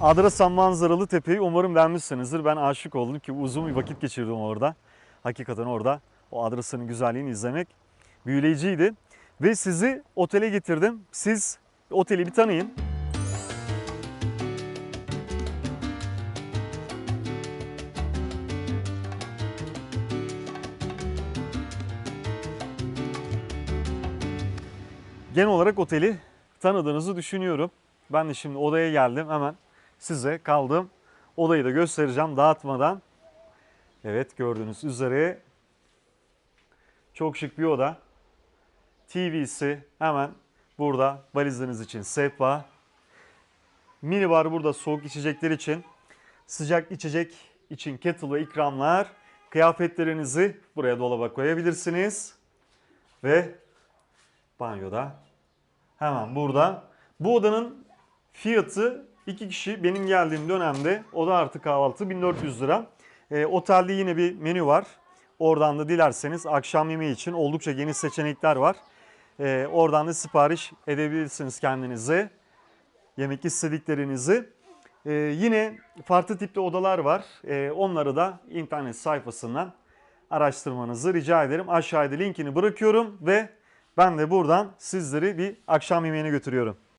Adrasan manzaralı tepeyi umarım beğenmişsinizdir. Ben aşık oldum ki uzun bir vakit geçirdim orada. Hakikaten orada o Adrasan'ın güzelliğini izlemek büyüleyiciydi. Ve sizi otele getirdim. Siz oteli bir tanıyın. Genel olarak oteli tanıdığınızı düşünüyorum. Ben de şimdi odaya geldim hemen size kaldım. Odayı da göstereceğim dağıtmadan. Evet gördüğünüz üzere çok şık bir oda. TV'si hemen burada valizleriniz için sehpa. Mini bar burada soğuk içecekler için. Sıcak içecek için kettle ve ikramlar. Kıyafetlerinizi buraya dolaba koyabilirsiniz. Ve banyoda hemen burada. Bu odanın fiyatı iki kişi benim geldiğim dönemde oda artı kahvaltı 1400 lira. E, otelde yine bir menü var. Oradan da dilerseniz akşam yemeği için oldukça geniş seçenekler var. E, oradan da sipariş edebilirsiniz kendinize. Yemek istediklerinizi. E, yine farklı tipte odalar var. E, onları da internet sayfasından araştırmanızı rica ederim. Aşağıda linkini bırakıyorum ve ben de buradan sizleri bir akşam yemeğine götürüyorum.